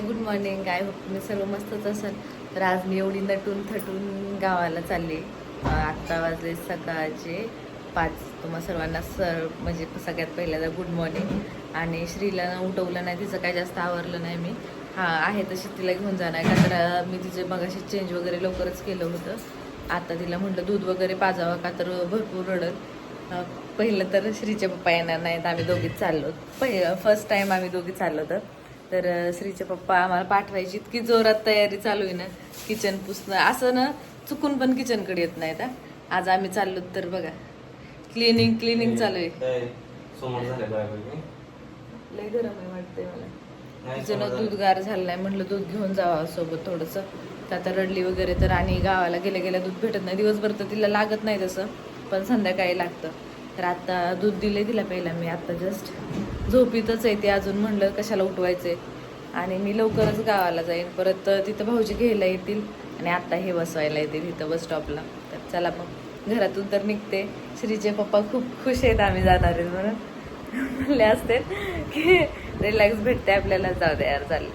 Good morning काय तुम्ही सर्व मस्तच असाल. तर आज मी एवढी नटून थटून गावाला चालले. आत्ता वाजले सकाळचे पाच. तुम्हा सर्वांना सर म्हणजे सगळ्यात पहिल्यांदा गुड मॉर्निंग आणि श्रीला उठवलं नाही तिचं काय जास्त आवरलं नाही मी. हां आहे तशी तिला घेऊन जाणार का तर मी तिचे मगाशी चेंज वगैरे लवकरच केलं होतं. आता तिला म्हटलं दूध वगैरे पाजावं का? तर भरपूर रडत पहिलं तर श्रीचे पप्पा येणार नाहीत. आम्ही दोघीच चाललो. पहि फर्स्ट टाईम आम्ही दोघी चाललो तर. तर श्रीचे पप्पा आम्हाला पाठवायची इतकी जोरात तयारी चालू आहे ना किचन पुसणं. असं ना चुकून पण किचनकडे येत नाहीत हा. आज आम्ही चाललो तर बघा. क्लिनिंग क्लिनिंग चालू आहे. लय गरम आहे वाटतंय मला. नाही तिचं ना समोर दूध गार झालं नाही म्हटलं दूध घेऊन जावं सोबत थोडंसं. तर आता रडली वगैरे तर आणि गावाला गेल्या गेल्या दूध भेटत नाही. दिवसभर तर तिला लागत नाही तसं पण संध्याकाळी लागतं. तर आता दूध दिले तिला पहिला मी आता जस्ट झोपीतच आहे ते. अजून म्हणलं कशाला उठवायचंय. आणि मी लवकरच गावाला जाईन. परत तिथं भाऊजी घ्यायला येतील. आणि आता हे बसवायला येतील इथं बस स्टॉपला तर चला मग. घरातून तर निघते. श्रीचे पप्पा खूप खुश आहेत आम्ही जाणार आहेत म्हणून. म्हणले असते की रिलॅक्स भेटते आपल्याला. जाऊ द्या यार चालेल.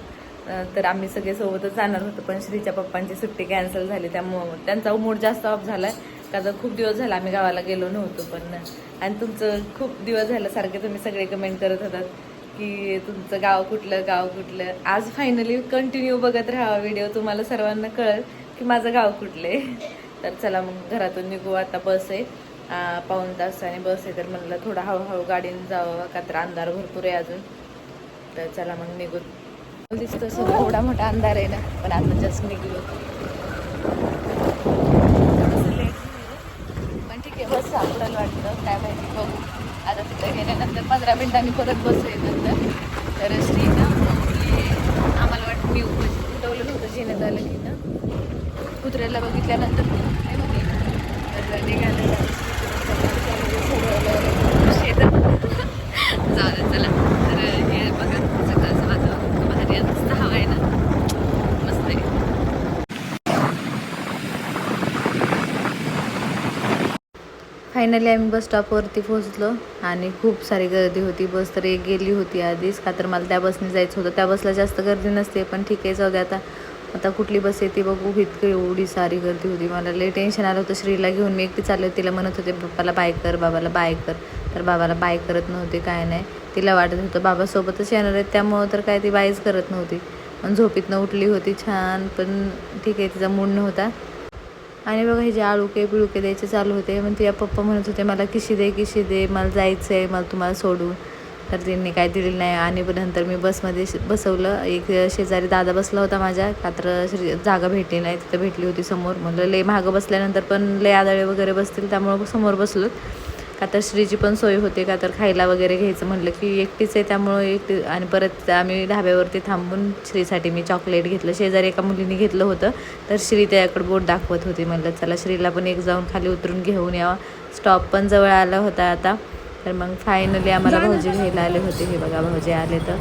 तर आम्ही सगळे सोबतच जाणार होतो. पण श्रीच्या पप्पांची सुट्टी कॅन्सल झाली. त्यामुळं त्यांचा मूड जास्त ऑफ झालाय. का जर खूप दिवस झाला आम्ही गावाला गेलो नव्हतो पण आणि तुमचं खूप दिवस झालं सारखे तुम्ही सगळे कमेंट करत होतात की तुमचं गाव कुठलं गाव कुठलं. आज फायनली कंटिन्यू बघत राहा व्हिडिओ तुम्हाला सर्वांना कळेल की माझं गाव कुठलं आहे तर चला मग घरातून निघू. आता बस आहे. पाऊन पाऊण तासाने बस आहे. तर म्हणलं थोडं हळूहळू गाडीने जावं. का तर अंधार भरपूर आहे अजून. तर चला मग निघू दिसतो सगळं. एवढा मोठा अंधार आहे ना. पण आता जस्ट निघलो थोडंसं late झालं. पण ठीक आहे बस सापडेल वाटतं काय माहिती बघू. आता तिथं गेल्यानंतर पंधरा मिनिटांनी परत बस नंतर. तर श्रीनं आम्हाला वाटतं मी उठवलं होतं जेण्यात आलं की ना कुत्र्याला बघितल्यानंतर काय माहिती तर निघालं जाऊ दे चला तर हे बघा सकाळचं वातावरण भारी आहे. मस्त हवा आहे ना मस्त आहे फायनली आम्ही बस स्टॉपवरती पोहोचलो आणि खूप सारी गर्दी होती. बस तर एक गेली होती आधीच. का तर मला त्या बसने जायचं होतं. त्या बसला जास्त गर्दी नसते पण ठीक आहे जाऊ दे आता. आता कुठली बस येते बघू. इतकी एवढी सारी गर्दी होती. मला लई टेन्शन आलं होतं. श्रीला घेऊन मी एकटी चालले होते. तिला म्हणत होते पप्पाला बाय कर बाबाला बाय कर. तर बाबाला बाय करत नव्हते काय नाही. तिला वाटत होतं बाबासोबतच येणार आहेत. त्यामुळं तर काय ती बायच करत नव्हती. पण झोपीतनं उठली होती छान. पण ठीक आहे तिचा मूड नव्हता. आणि बघा हे जे आळुके बिळुके द्यायचे चालू होते मग तिला पप्पा म्हणत होते मला किशी दे किशी दे मला जायचं आहे मला तुम्हाला सोडून. तर त्यांनी काय दिलेलं नाही. आणि नंतर मी बसमध्ये बसवलं. एक शेजारी दादा बसला होता माझ्या कात्र श्री- जागा भेटली नाही तिथं भेटली होती समोर. म्हणलं लय मागं बसल्यानंतर पण लय आदळे वगैरे बसतील त्यामुळं समोर बसलो का तर श्रीची पण सोय होते का तर खायला वगैरे घ्यायचं म्हटलं की एकटीच आहे त्यामुळं एकटी आणि परत आम्ही ढाब्यावरती थांबून श्रीसाठी मी चॉकलेट घेतलं. शेजारी एका मुलीने घेतलं होतं तर श्री त्याकडे बोट दाखवत होती म्हणलं चला श्रीला पण एक जाऊन खाली उतरून घेऊन यावं. स्टॉप पण जवळ आला होता आता. तर मग फायनली आम्हाला भाऊजी घ्यायला आले होते. हे बघा भाऊजी आले तर.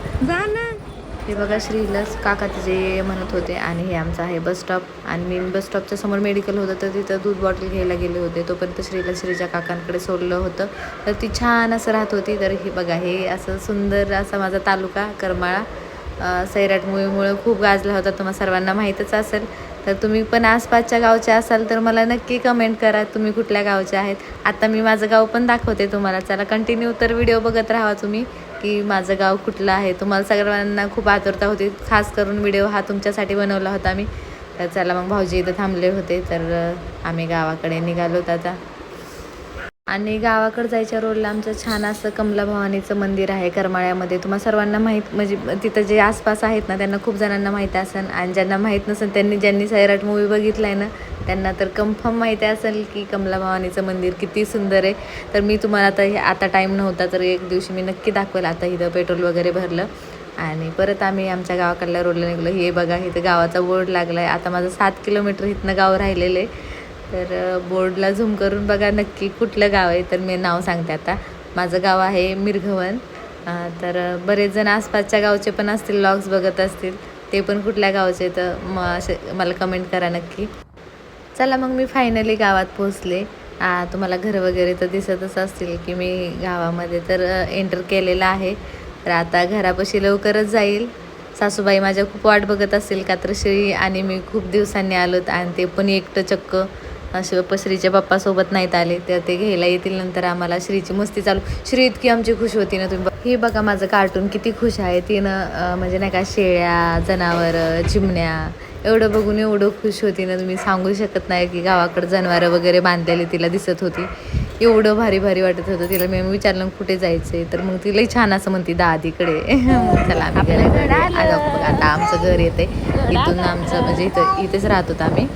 हे बघा श्रीला काका तिचे म्हणत होते आणि हे आमचं आहे बस स्टॉप. आणि मी बस स्टॉपच्या समोर मेडिकल होतं तर तिथं दूध बॉटल घ्यायला गेले होते. तोपर्यंत श्रीला श्रीच्या काकांकडे सोडलं होतं. तर ती छान असं राहत होती. तर हे बघा हे असं सुंदर असा माझा तालुका करमाळा. सैराट मूवीमुळे खूप गाजला होता. तुम्हाला सर्वांना माहीतच असेल. तर तुम्ही पण आसपासच्या गावचे असाल तर मला नक्की कमेंट करा तुम्ही कुठल्या गावचे आहेत. आता मी माझं गाव पण दाखवते तुम्हाला. चला कंटिन्यू तर व्हिडिओ बघत राहा तुम्ही की माझं गाव कुठलं आहे. तुम्हाला सगळ्यांना खूप आतुरता होती. खास करून व्हिडिओ हा तुमच्यासाठी बनवला होता मी. तर चला मग भाऊजी इथं थांबले होते. तर आम्ही गावाकडे निघालो आता आणि गावाकडं जायच्या रोडला आमचं छान असं कमला भवानीचं मंदिर आहे करमाळ्यामध्ये. तुम्हाला सर्वांना माहीत म्हणजे तिथं जे आसपास आहेत ना त्यांना खूप जणांना माहीत असेल. आणि ज्यांना माहीत नसेल त्यांनी ज्यांनी सैराट मूवी बघितला आहे ना त्यांना तर कन्फर्म माहिती असेल की कमला भवानीचं मंदिर किती सुंदर आहे. तर मी तुम्हाला आता हे आता टाईम नव्हता तर एक दिवशी मी नक्की दाखवेल आता इथं पेट्रोल वगैरे भरलं. आणि परत आम्ही आमच्या गावाकडल्या रोडला निघलो. हे बघा इथं गावाचा बोर्ड लागला आहे आता माझं सात किलोमीटर इथनं गाव राहिलेलं आहे. तर बोर्डला झूम करून बघा नक्की कुठलं गाव आहे तर मी नाव सांगते आता. माझं गाव आहे मिरघवन. तर बरेच जण आसपासच्या गावचे पण असतील लॉग्स बघत असतील ते पण कुठल्या गावचे तर म असे मला कमेंट करा नक्की. चला मग मी फायनली गावात पोचले तुम्हाला घर वगैरे तर दिसतच असतील की मी गावामध्ये तर एंटर केलेलं आहे. तर आता घरापाशी लवकरच जाईल. सासूबाई माझ्या खूप वाट बघत असतील कात्रश्री श्री आणि मी खूप दिवसांनी आलोत आणि ते पण एकटं चक्क. असे पसरीच्या पप्पासोबत नाहीत आले तर ते घ्यायला येतील नंतर आम्हाला श्रीची मस्ती चालू. श्री इतकी आमची खुश होती ना तुम्ही. बघ- हे बघा माझं कार्टून किती खुश आहे. तिनं म्हणजे नाही का शेळ्या जनावरं चिमण्या एवढं बघून एवढं खुश होती ना तुम्ही. सांगू शकत नाही की गावाकडं जनावरं वगैरे बांधलेली तिला दिसत होती. एवढं भारी भारी वाटत होतं तिला. मी विचारलं कुठे जायचंय? तर मग तिलाही छान असं म्हणते दादीकडे. आधीकडे चला आम्ही आता आमचं घर येते इथून आमचं म्हणजे इथं इथेच राहत होतो आम्ही.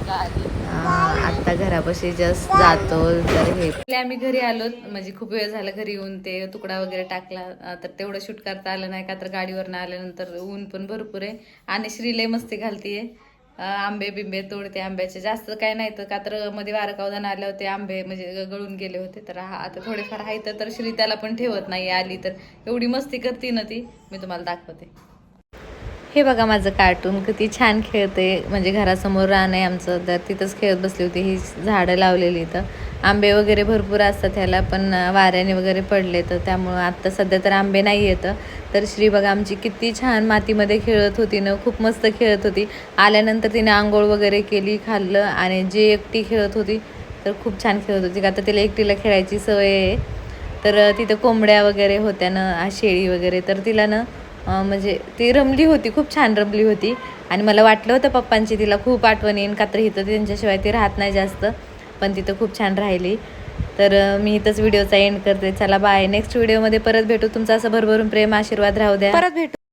आत्ता घरापाशी जस्ट जातो तर हे आम्ही घरी आलो म्हणजे खूप वेळ झाला घरी येऊन ते तुकडा वगैरे टाकला तर तेवढं शूट करता आलं नाही का तर गाडीवरनं आल्यानंतर ऊन पण भरपूर आहे. आणि श्रीलय मस्ती घालतीये. आंबे बिंबे तोडते आंब्याचे. जास्त काय नाही तर का तर मध्ये वारकावदान आले होते आंबे म्हणजे गळून गेले होते. तर हा आता थोडेफार आहे तर तर श्री त्याला पण ठेवत नाही आली तर. एवढी मस्ती करते ना ती. मी तुम्हाला दाखवते. हे बघा माझं कार्टून किती छान खेळते. म्हणजे घरासमोर रान आहे आमचं तर तिथंच खेळत बसली होती. ही झाडं लावलेली इथं. आंबे वगैरे भरपूर असतात ह्याला पण वाऱ्याने वगैरे पडले तर त्यामुळं आत्ता सध्या तर आंबे नाही येतं. तर श्री बघा आमची किती छान मातीमध्ये खेळत होती ना खूप मस्त खेळत होती. आल्यानंतर तिने आंघोळ वगैरे केली खाल्लं आणि जे एकटी खेळत होती तर खूप छान खेळत होती. का आता तिला एकटीला खेळायची सवय आहे. तर तिथं कोंबड्या वगैरे होत्या ना शेळी वगैरे तर तिला ना म्हणजे ती रमली होती खूप छान रमली होती. आणि मला वाटलं होतं पप्पांची तिला खूप आठवण येईन का तर इथं त्यांच्याशिवाय ती राहत नाही जास्त. पण तिथं खूप छान राहिली. तर मी इथंच व्हिडिओचा एंड करते. चला बाय नेक्स्ट व्हिडिओमध्ये परत भेटू. तुमचं असं भरभरून प्रेम आशीर्वाद राहू द्या. परत भेटू.